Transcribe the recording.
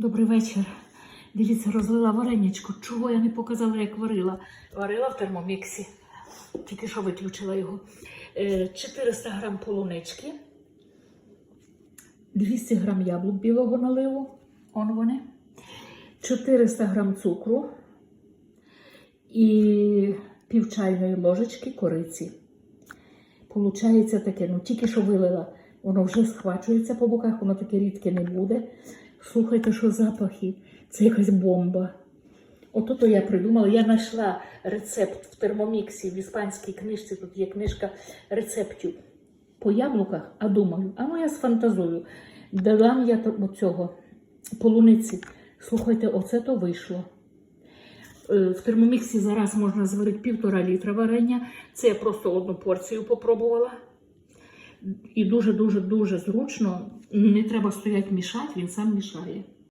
Добрий вечір. Дивіться, розлила вареничко. Чого я не показала, як варила? Варила в термоміксі. Тільки що виключила його. Е, 400 грам полунички, 200 грам яблук білого наливу. Он вони. 400 грам цукру і пів чайної ложечки кориці. Получається таке, ну тільки що вилила, воно вже схвачується по боках, воно таке рідке не буде. Слухайте, що запахи, це якась бомба. Ото то я придумала. Я знайшла рецепт в термоміксі в іспанській книжці. Тут є книжка рецептів по яблуках, а думаю, а ну я сфантазую. Додам я цього полуниці. Слухайте, оце то вийшло. Е, В термоміксі зараз можна зварити півтора літра варення. Це я просто одну порцію попробувала. І дуже-дуже дуже зручно. Не треба стояти мішати, він сам мішає.